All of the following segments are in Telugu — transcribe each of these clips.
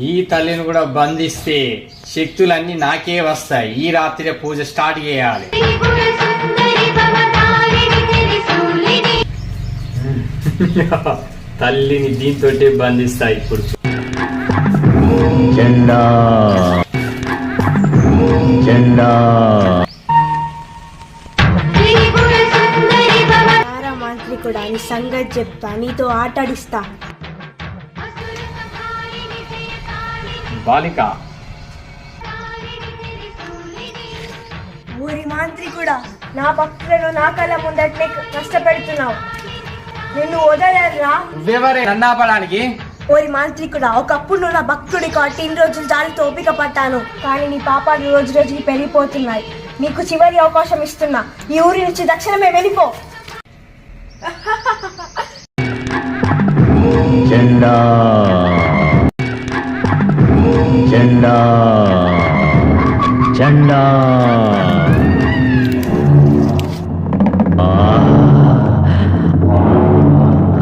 ఈ తల్లిని కూడా బంధిస్తే శక్తులన్నీ నాకే వస్తాయి. ఈ రాత్రి పూజ స్టార్ట్ చేయాలి. తల్లిని దీంతో బంధిస్తా ఇప్పుడు. జెండా. జెండా. నీ సంగతి చెప్తా నీతో ఆటాడిస్తా. బాలిక. ఊరి మాంత్రికుడా నా భక్తులను నా కళ్ళ ముందట్నే కష్టపెడుతున్నావు. నిన్ను వదలరా? నువ్వెవరే? ఓరి మాంత్రికుడా ఒకప్పుడు నువ్వు నా భక్తుడి కాబట్టి ఇన్ని రోజులు జాలితో ఓపిక పట్టాను కానీ నీ పాపాలు రోజు రోజుకి పెరిగిపోతున్నాయి. నీకు చివరి అవకాశం ఇస్తున్నా. ఈ ఊరి నుంచి దక్షిణమే వెళ్ళిపో. జెండా జెండా జెండా ఆ.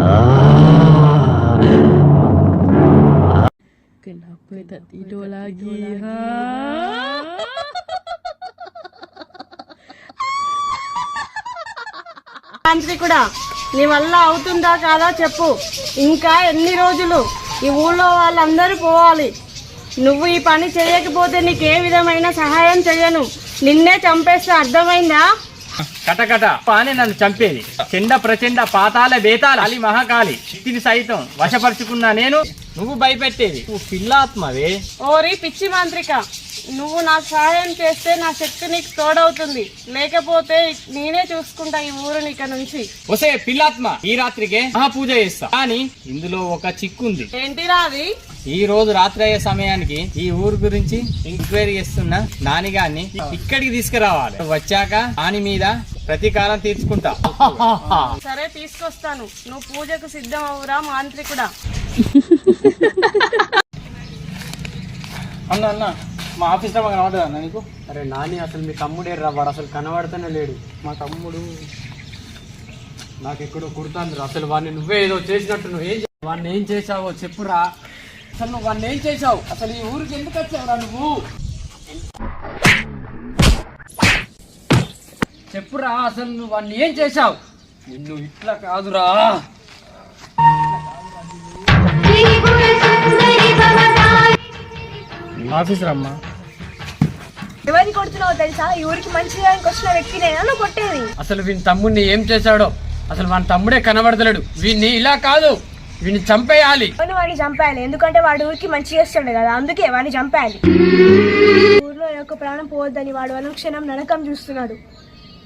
ఆ. Kenapa tak tidur lagi? Ha? మాంత్రికుడా నీ వల్ల అవుతుందా కాదా చెప్పు ఇంకా ఎన్ని రోజులు ఈ ఊళ్ళో వాళ్ళందరూ పోవాలి నువ్వు ఈ పని చేయకపోతే నీకు ఏ విధమైన సహాయం చేయను నిన్నే చంపేస్తే అర్థమైందా? కటకట పానే నన్ను చంపేది. చెండ ప్రచండ పాతాల బేతాల అలి మహాకాళి. శక్తిని సైతం వశపరుచుకున్నా నేను. నువ్వు భయపెట్టేది. నువ్వు పిల్లాత్మవే. ఓరి పిచ్చి మాంత్రిక నువ్వు నాకు సహాయం చేస్తే నా శక్తి నీకు తోడవుతుంది. లేకపోతే నేనే చూసుకుంటా ఈ ఊరిని ఇక నుంచి. ఒసే పిల్లాత్మ ఈ రాత్రికే మహాపూజ చేస్తా. కానీ ఇందులో ఒక చిక్కుంది. ఏంటిరా అది ఈ రోజు రాత్రి అయ్యే సమయానికి ఈ ఊరు గురించి ఎంక్వైరీ చేస్తున్న నానిగాన్ని ఇక్కడికి తీసుకురావాలి. వచ్చాక నాని మీద ప్రతీకారం తీర్చుకుంటా. సరే తీసుకొస్తాను. నువ్వు పూజకు సిద్ధం అవురా మాంత్రికుడా. అన్న అన్న మా ఆఫీస్లో కనబడదా అన్న నీకు? అరే నాని అసలు మీ తమ్ముడే రా వాడు? అసలు కనబడుతూనే లేడు. మా తమ్ముడు. నాకు ఎక్కడో కుడుతాంది రా. అసలు వాడిని నువ్వే ఏదో చేసినట్టు నువ్వు ఏం వాడిని ఏం చేసావో చెప్పురా. అసలు నువ్వు వాడిని ఏం చేసావు అసలు ఈ ఊరికి ఎందుకు వచ్చావురా నువ్వు? చెప్పురా అసలు నువ్వు వాడిని ఏం చేసావు నిన్ను ఇట్లా కాదురా. ఆఫీస్ రమ్మా ఎవరిని కొడుతున్నావు తెలుసా? ఈ ఊరికి మంచి చేయడానికి వచ్చిన వ్యక్తినే నన్ను కొట్టేది. అసలు వీని తమ్ముడిని ఏం చేశాడో? అసలు వాని తమ్ముడే కనబడతలేడు. వీడిని ఇలా కాదు. వీడిని చంపేయాలి. అవును వాడిని చంపేయాలి. ఎందుకంటే వాడు ఊరికి మంచి చేస్తుండే కదా. అందుకే వాడిని చంపేయాలి. ఊర్లో యొక్క ప్రాణం పోవద్దని వాడు అనుక్షణం నరకం చూస్తున్నాడు.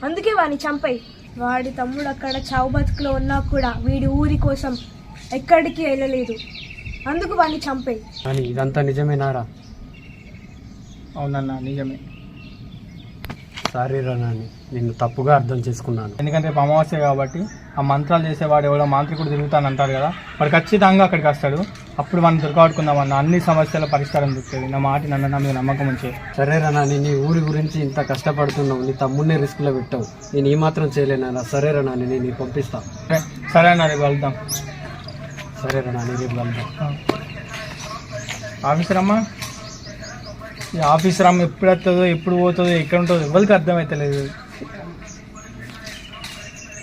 అందుకే వాడిని చంపాయి. వాడి తమ్ముడు అక్కడ చావు బతుకులో ఉన్నా కూడా వీడి ఊరి కోసం ఎక్కడికి వెళ్ళలేదు. అందుకు వాడిని చంపాయి. కానీ ఇదంతా నిజమేనారా? అవునన్నా నిజమే. సారీ రా నాని నిన్ను తప్పుగా అర్థం చేసుకున్నాను. ఎందుకంటే రేపు అమావాస్య కాబట్టి ఆ మంత్రాలు చేసేవాడు ఎవడో మాంత్రికుడు తిరుగుతాను అంటారు కదా. వాడు ఖచ్చితంగా అక్కడికి వస్తాడు. అప్పుడు మనం దొరకబడుకుందాం అన్న అన్ని సమస్యల పరిష్కారం దొరుకుతుంది నా మాట నన్ను నా మీద నమ్మకం ఉంచే. సరే రా నాని నీ ఊరి గురించి ఇంత కష్టపడుతున్నావు. నీ తమ్ముడినే రిస్క్లో పెట్టావు. నేను ఈ మాత్రం చేయలేనా? సరే రా నాని పంపిస్తా. సరే, అన్న రేపు వెళ్దాం సరే రా నాని రేపు వెళ్దాం ఆఫీసర్ అమ్మా ఈ ఆఫీసర్ ఎప్పుడు వస్తుందో ఎప్పుడు పోతుందో ఎక్కడ ఉంటుందో ఎవరికి అర్థమవుతలేదు